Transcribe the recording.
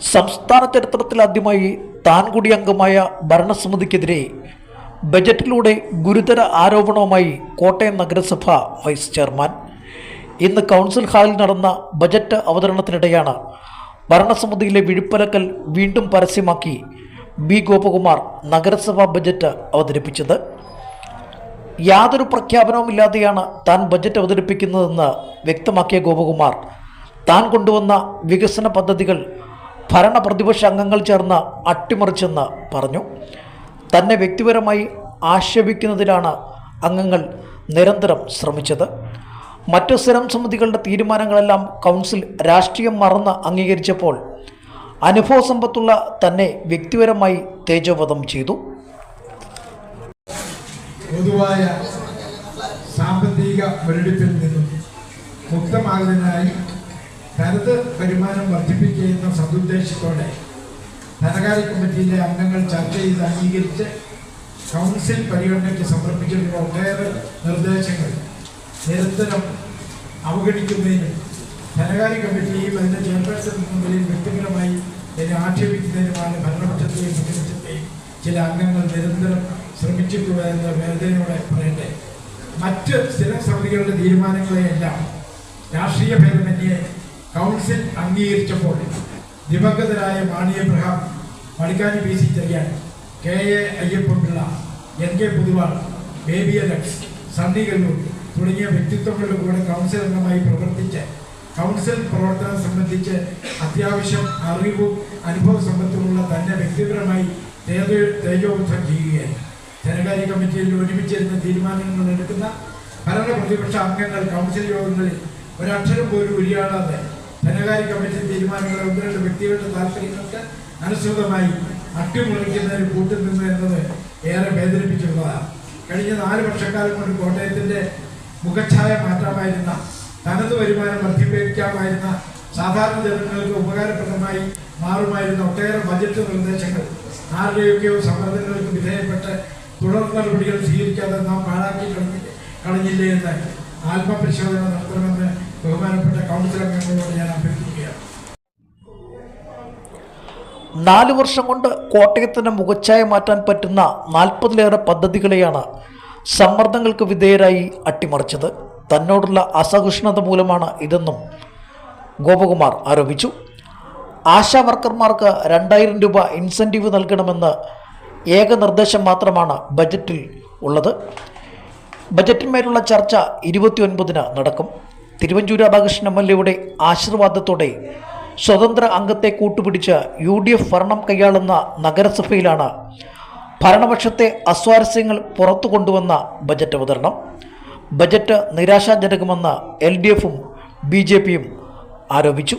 സംസ്ഥാന ചരിത്രത്തിലാദ്യമായി താൻ കൂടി അംഗമായ ഭരണസമിതിക്കെതിരെ ബജറ്റിലൂടെ ഗുരുതര ആരോപണവുമായി കോട്ടയം നഗരസഭ വൈസ് ചെയർമാൻ. ഇന്ന് കൗൺസിൽ ഹാളിൽ നടന്ന ബജറ്റ് അവതരണത്തിനിടെയാണ് ഭരണസമിതിയിലെ വിഴുപ്പലക്കൽ വീണ്ടും പരസ്യമാക്കി ബി ഗോപകുമാർ നഗരസഭാ ബജറ്റ് അവതരിപ്പിച്ചത്. യാതൊരു പ്രഖ്യാപനവുമില്ലാതെയാണ് താൻ ബജറ്റ് അവതരിപ്പിക്കുന്നതെന്ന് വ്യക്തമാക്കിയ ഗോപകുമാർ താൻ കൊണ്ടുവന്ന വികസന പദ്ധതികൾ ഭരണ പ്രതിപക്ഷ അംഗങ്ങൾ ചേർന്ന് അട്ടിമറിച്ചെന്ന് പറഞ്ഞു. തന്നെ വ്യക്തിപരമായി ആക്ഷേപിക്കുന്നതിലാണ് അംഗങ്ങൾ നിരന്തരം ശ്രമിച്ചത്. മറ്റു സ്ഥിരം സമിതികളുടെ തീരുമാനങ്ങളെല്ലാം കൗൺസിൽ രാഷ്ട്രീയം മറന്ന് അംഗീകരിച്ചപ്പോൾ അനുഭവസമ്പത്തുള്ള തന്നെ വ്യക്തിപരമായി തേജോവധം ചെയ്തു. പൊതുവായ സാമ്പത്തിക മുരടിപ്പിൽ നിന്നും മുക്തമാകുന്നതിനായി തനത് വരുമാനം വർദ്ധിപ്പിക്കുന്ന സതുദ്ദേശത്തോടെ ധനകാര്യ കമ്മിറ്റിയിലെ അംഗങ്ങൾ ചർച്ച ചെയ്ത് അംഗീകരിച്ച് കൗൺസിൽ പരിഗണനയ്ക്ക് സമർപ്പിച്ചിട്ടുള്ള ഒട്ടേറെ നിർദ്ദേശങ്ങൾ നിരന്തരം അവഗണിക്കുന്നതിനും ധനകാര്യ കമ്മിറ്റിയും അതിന്റെ ചെയർപേഴ്സൺ മുന്നിൽ വ്യക്തിപരമായി ഇതിനെ ആക്ഷേപിക്കുന്നതിനുമാണ് ഭരണപക്ഷത്തെയും പ്രതിപക്ഷത്തെയും ചില അംഗങ്ങൾ നിരന്തരം ശ്രമിച്ചിട്ടുള്ള എന്ന വേദനയോടെ പറയട്ടെ. മറ്റ് സ്ഥിരം സമിതികളുടെ തീരുമാനങ്ങളെയെല്ലാം രാഷ്ട്രീയ ഭേദമന്യേ കൗൺസിൽ അംഗീകരിച്ചപ്പോൾ ദിവംഗതരായ Mani Abraham Manikkani P C Cherian K A Ayyappan Pillai N K Puthuval Baby Alex Sunny Kallur തുടങ്ങിയ വ്യക്തിത്വങ്ങളുടെ കൂടെ കൗൺസിൽ അംഗമായി പ്രവർത്തിച്ച് കൗൺസിൽ പ്രവർത്തനം സംബന്ധിച്ച് അത്യാവശ്യം അറിവും അനുഭവ സമ്പത്തുമുള്ള തന്നെ വ്യക്തിപരമായി തേജോ- തേജോവധം ചെയ്യുകയായി ധനകാര്യ കമ്മിറ്റിയിൽ ഒരുമിച്ചിരുന്ന തീരുമാനങ്ങൾ എടുക്കുന്ന ഭരണ പ്രതിപക്ഷ അംഗങ്ങൾ കൗൺസിൽ യോഗങ്ങളിൽ ഒരക്ഷരം പോലും ഉരിയാടാതെ ധനകാര്യ കമ്മിറ്റി തീരുമാനങ്ങൾ ഒന്ന് രണ്ട് വ്യക്തികളുടെ താല്പര്യങ്ങൾക്ക് അനുസൃതമായി അട്ടിമുറിക്കുന്നതിന് കൂട്ടുനിന്നു എന്നത് ഏറെ വേദനിപ്പിച്ചിട്ടുള്ളതാണ് കഴിഞ്ഞ നാല് വർഷക്കാലം കൊണ്ട് കോട്ടയത്തിന്റെ മുഖച്ഛായ മാറ്റാമായിരുന്ന തനത് വരുമാനം വർദ്ധിപ്പിക്കാമായിരുന്ന സാധാരണ ജനങ്ങൾക്ക് ഉപകാരപ്രദമായി മാറുമായിരുന്ന ഒട്ടേറെ ബജറ്റ് നിർദ്ദേശങ്ങൾ ആരുടെയൊക്കെയോ സമ്മർദ്ദങ്ങൾക്ക് വിധേയപ്പെട്ട് തുടർ നടപടികൾ സ്വീകരിക്കാതെ നാം പാഴാക്കി കളഞ്ഞി കളഞ്ഞില്ലേ എന്ന് ആത്മപരിശോധന നടത്തണമെന്ന് ബഹുമാനപ്പെട്ട കൗൺസിലർ അംഗങ്ങളോട് നാല് വർഷം കൊണ്ട് കോട്ടയത്തിന് മുഖച്ഛായ മാറ്റാൻ പറ്റുന്ന നാൽപ്പതിലേറെ പദ്ധതികളെയാണ് സമ്മർദ്ദങ്ങൾക്ക് വിധേയരായി അട്ടിമറിച്ചത്. തന്നോടുള്ള അസഹിഷ്ണുത മൂലമാണ് ഇതെന്നും ഗോപകുമാർ ആരോപിച്ചു. ആശാ വർക്കർമാർക്ക് രണ്ടായിരം രൂപ ഇൻസെന്റീവ് നൽകണമെന്ന് ഏക നിർദ്ദേശം മാത്രമാണ് ബജറ്റിൽ ഉള്ളത്. ബജറ്റിന്മേലുള്ള ചർച്ച ഇരുപത്തിയൊൻപതിന് നടക്കും. തിരുവഞ്ചൂർ രാധാകൃഷ്ണൻ എം എൽ എയുടെ ആശീർവാദത്തോടെ സ്വതന്ത്ര അംഗത്തെ കൂട്ടുപിടിച്ച് യു ഡി എഫ് ഭരണം കൈയാളുന്ന നഗരസഭയിലാണ് ഭരണപക്ഷത്തെ അസ്വാരസ്യങ്ങൾ പുറത്തു കൊണ്ടുവന്ന ബജറ്റ് അവതരണം. ബജറ്റ് നിരാശാജനകമെന്ന് എൽ ഡി എഫും ബി ജെ പിയും ആരോപിച്ചു.